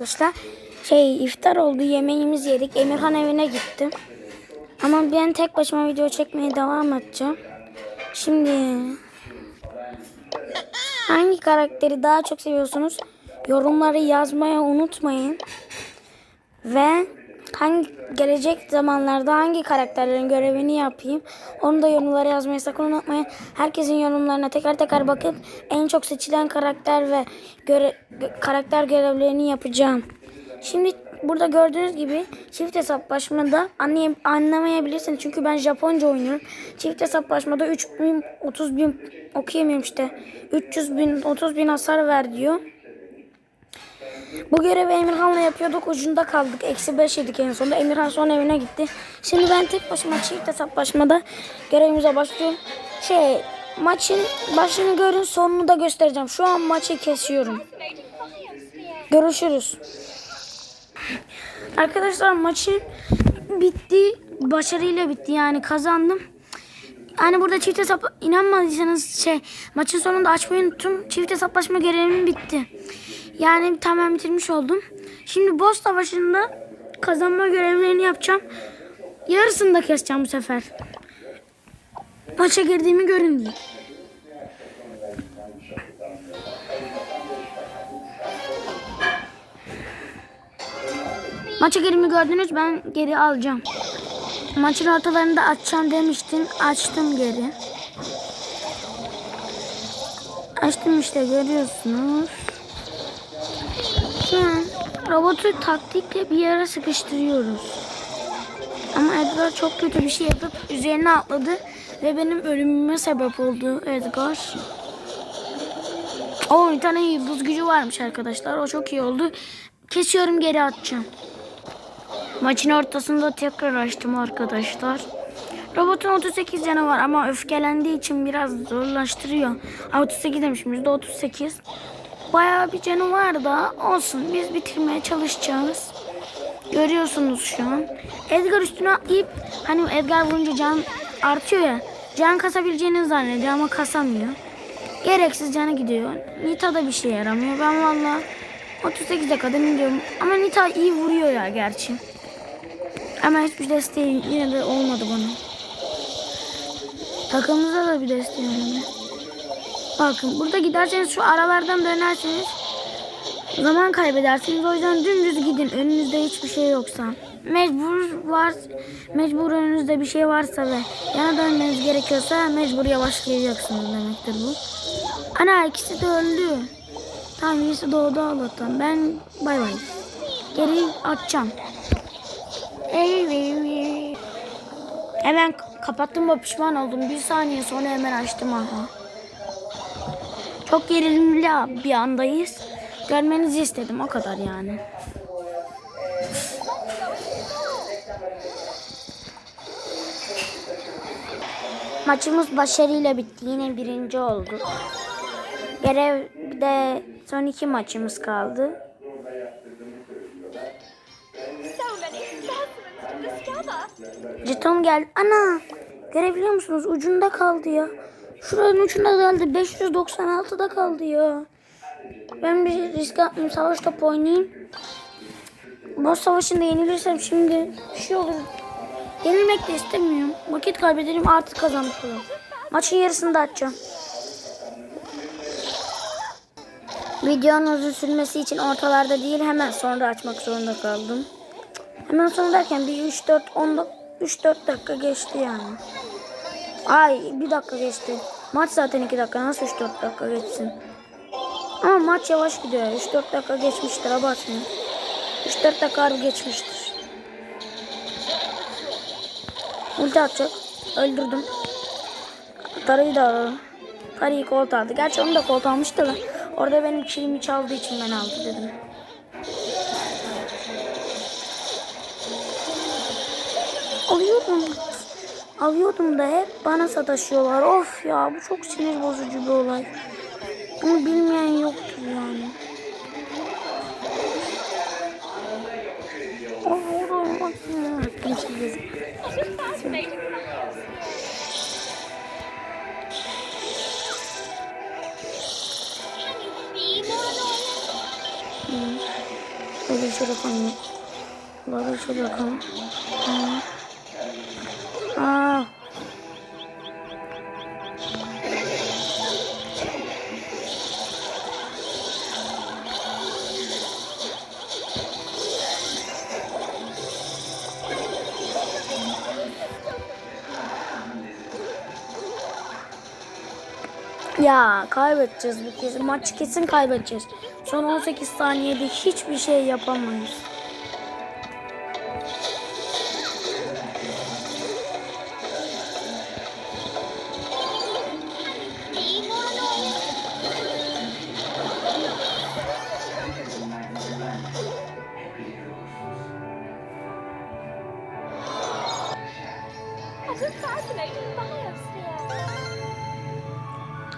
Arkadaşlar şey iftar oldu yemeğimizi yedik Emirhan evine gittim. Ama ben tek başıma video çekmeye devam edeceğim. Şimdi hangi karakteri daha çok seviyorsunuz? Yorumları yazmaya unutmayın. Ve hangi gelecek zamanlarda hangi karakterlerin görevini yapayım? Onu da yorumlara yazmayı sakın unutmayın. Herkesin yorumlarına tekrar tekrar bakıp en çok seçilen karakter ve göre, gö- karakter görevlerini yapacağım. Şimdi burada gördüğünüz gibi çift hesaplaşmada anlayam anlamayabilirsiniz. Çünkü ben Japonca oynuyorum. Çift hesaplaşmada 3 bin, 30 bin okuyamıyorum işte. 300 bin, 30 bin hasar ver diyor. Bu görevi Emirhan'la yapıyorduk. Ucunda kaldık. Eksi 5 yedik en sonunda. Emirhan son evine gitti. Şimdi ben tek başıma çift hesaplaşmada görevimize başlıyorum. Şey maçın başını görün sonunu da göstereceğim. Şu an maçı kesiyorum. Görüşürüz. Arkadaşlar maçı bitti. Başarıyla bitti yani kazandım. Yani burada çift hesap inanmadıysanız şey maçın sonunda açmayı unuttum. Çift hesaplaşma görevim bitti. Yani tamamen bitirmiş oldum. Şimdi boss savaşında kazanma görevlerini yapacağım. Yarısını da keseceğim bu sefer. Maça girdiğimi görün diye. Maça girimi gördünüz ben geri alacağım. Maçın ortalarında açacağım demiştin. Açtım geri. Açtım işte görüyorsunuz. Şu robotu taktikle bir yere sıkıştırıyoruz. Ama Edgar çok kötü bir şey yapıp üzerine atladı ve benim ölümüme sebep oldu Edgar. O bir tane yıldız gücü varmış arkadaşlar. O çok iyi oldu. Kesiyorum geri atacağım. Maçın ortasında tekrar açtım arkadaşlar. Robotun 38 canı var ama öfkelendiği için biraz zorlaştırıyor. Aa, 38 demişim %38. Bayağı bir canı var da olsun biz bitirmeye çalışacağız. Görüyorsunuz şu an. Edgar üstüne atlayıp hani Edgar vurunca can artıyor ya. Can kasabileceğini zannediyor ama kasamıyor. Gereksiz canı gidiyor. Nita da bir şey yaramıyor. Ben valla 38'e kadar gidiyorum. Ama Nita iyi vuruyor ya gerçi. Ama hiçbir desteği yine de olmadı bana. Takımımıza da bir desteği olmadı. Bakın burada giderseniz şu aralardan dönerseniz zaman kaybedersiniz. O yüzden dümdüz gidin. Önünüzde hiçbir şey yoksa. Mecbur var, mecbur önünüzde bir şey varsa ve yana dönmeniz gerekiyorsa mecbur yavaşlayacaksınız demektir bu. Ana ikisi de öldü. Tamam birisi doğdu Allah'tan. Ben bay bay. Geri atacağım. Hemen kapattım ve pişman oldum. Bir saniye sonra hemen açtım aha. Çok gerilimli bir andayız. Görmenizi istedim o kadar yani. Maçımız başarıyla bitti. Yine birinci olduk. Görevde son iki maçımız kaldı. Jeton geldi. Ana! Görebiliyor musunuz? Ucunda kaldı ya. Şuranın ucunda kaldı. 596'da kaldı ya. Ben bir risk atmayayım. Savaş topu oynayayım. Boss savaşında yenilirsem şimdi şey olur. Yenilmek de istemiyorum. Vakit kaybederim artık kazanmış olurum. Maçın yarısını da açacağım. Videonun uzun sürmesi için ortalarda değil hemen sonra açmak zorunda kaldım. Hemen sonra derken bir 3 4 10 3 4 dakika geçti yani. Ay bir dakika geçti. Maç zaten 2 dakika nasıl 3 4 dakika geçsin? Ama maç yavaş gidiyor. 3 4 dakika geçmiştir abartmayın. 3 4 dakika harbi geçmiştir. Ulti atacak. Öldürdüm. Tarayı da alalım. Tarıyı kolt aldı. Gerçi onu da kolt almıştı da. Orada benim kilimi çaldığı için ben aldı dedim. Alıyordum. Alıyordum da hep bana sataşıyorlar. Of ya bu çok sinir bozucu bir olay. Bunu bilmeyen yoktur yani. Of oğlum? Böyle şöyle koyayım. Böyle şöyle koyayım. Aa. Ya kaybedeceğiz bu kez. Maçı kesin kaybedeceğiz. Son 18 saniyede hiçbir şey yapamayız.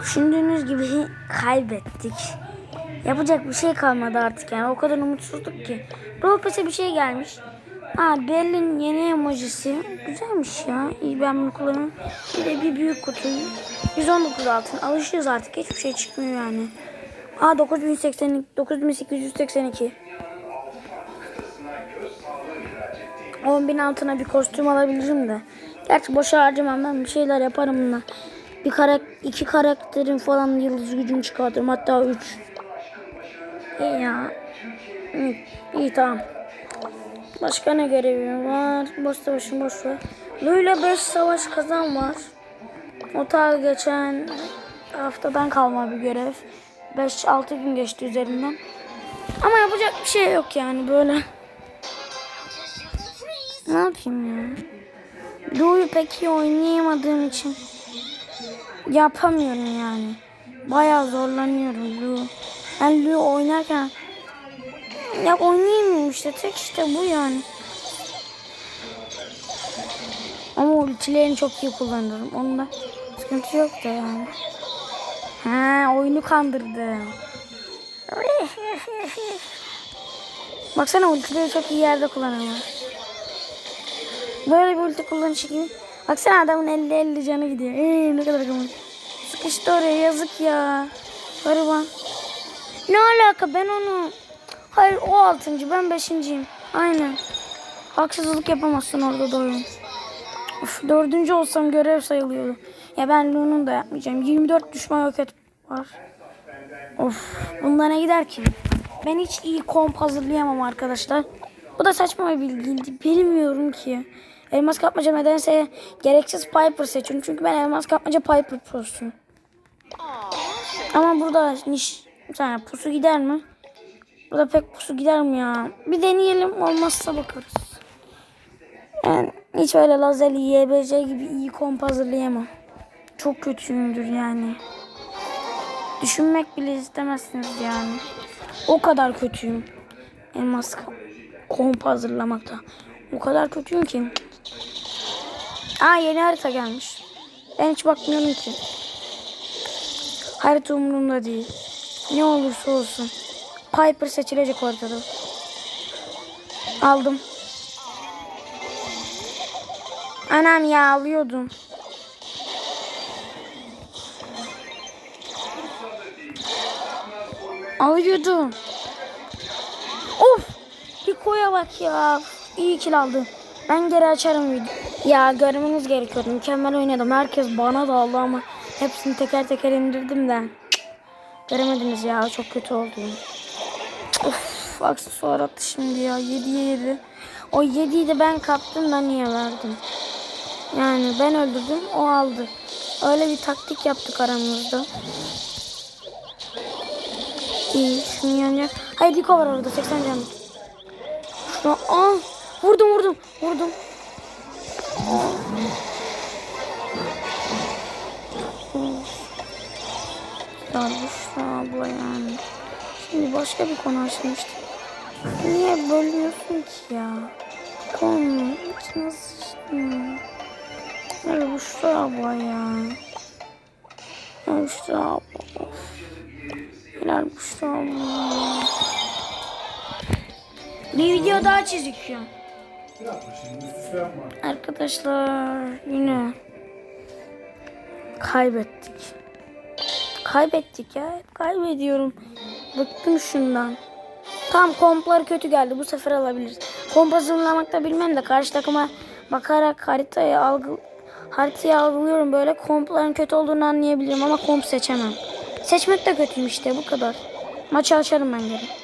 Düşündüğünüz gibi kaybettik. Yapacak bir şey kalmadı artık yani. O kadar umutsuzduk ki. Roblox'a bir şey gelmiş. Ha Berlin yeni emojisi. Güzelmiş ya. İyi ben bunu kullanıyorum. Bir de bir büyük kutu. 119 altın. Alışıyoruz artık. Hiçbir şey çıkmıyor yani. Ha 9080 9882. 10.000 altına bir kostüm alabilirim de. Gerçi boşa harcamam ben bir şeyler yaparım bununla. Bir karak iki karakterin falan yıldız gücünü çıkartırım hatta üç. İyi ya. İyi, iyi tamam. Başka ne görevim var? Boş savaşım boş ver. Böyle 5 savaş kazan var. O geçen haftadan kalma bir görev. 5-6 gün geçti üzerinden. Ama yapacak bir şey yok yani böyle. Ne yapayım ya? Lu'yu pek iyi oynayamadığım için yapamıyorum yani. Bayağı zorlanıyorum Lu. Ben Lu oynarken ya oynayamıyorum işte tek işte bu yani. Ama ultilerini çok iyi kullanırım. Onda sıkıntı yok da yani. Ha oyunu kandırdım. Baksana ultileri çok iyi yerde kullanıyorlar. Böyle bir ulti kullanışı gibi. Baksana adamın 50-50 canı gidiyor. Ee, ne kadar komik. Sıkıştı oraya yazık ya. Gariban. Ne alaka ben onu... Hayır o altıncı ben beşinciyim. Aynen. Haksızlık yapamazsın orada doğru. Of, dördüncü olsam görev sayılıyordu. Ya ben Lu'nun da yapmayacağım. 24 düşman yok et var. Of bunda ne gider ki? Ben hiç iyi komp hazırlayamam arkadaşlar. Bu da saçma bir bilgiydi. Bilmiyorum ki. Elmas kapmaca nedense gereksiz Piper seçiyorum. Çünkü ben elmas kapmaca Piper prosuyum. Ama burada niş bir tane pusu gider mi? Burada pek pusu gider mi ya? Bir deneyelim olmazsa bakarız. Yani hiç öyle lazerli YBC gibi iyi komp hazırlayamam. Çok kötüyümdür yani. Düşünmek bile istemezsiniz yani. O kadar kötüyüm. Elmas komp hazırlamakta. O kadar kötüyüm ki. Aa yeni harita gelmiş. Ben hiç bakmıyorum ki. Harita umurumda değil. Ne olursa olsun. Piper seçilecek ortada. Aldım. Anam ya alıyordum. Alıyordum. Of! Piko'ya bak ya. İyi kill aldı. Ben geri açarım video. Ya görmeniz gerekiyordu. Mükemmel oynadım. Herkes bana da aldı ama hepsini teker teker indirdim de. Göremediniz ya. Çok kötü oldu. Of! Aksesuar attı şimdi ya. 7'ye 7. O 7'yi de ben kaptım da niye verdim? Yani ben öldürdüm o aldı. Öyle bir taktik yaptık aramızda. İyi şunu yanacak. Hayır Diko var orada 80 canım. Şunu aa, vurdum vurdum vurdum. Ya Büşra abla yani. Şimdi başka bir konu açmıştım. Niye bölüyorsun ki ya? Konu nasıl Helal Büşra abla ya. Ya Büşra abla. Helal Büşra abla. Bir video daha çekiyorum. Arkadaşlar yine kaybettik. Kaybettik ya. Hep kaybediyorum. Bıktım şundan. Tam komplar kötü geldi. Bu sefer alabiliriz. Komp hazırlamakta bilmem de karşı takıma bakarak haritayı algı haritayı algılıyorum böyle kompların kötü olduğunu anlayabilirim ama komp seçemem. Seçmek de kötüymüş işte bu kadar. Maçı açarım ben geri.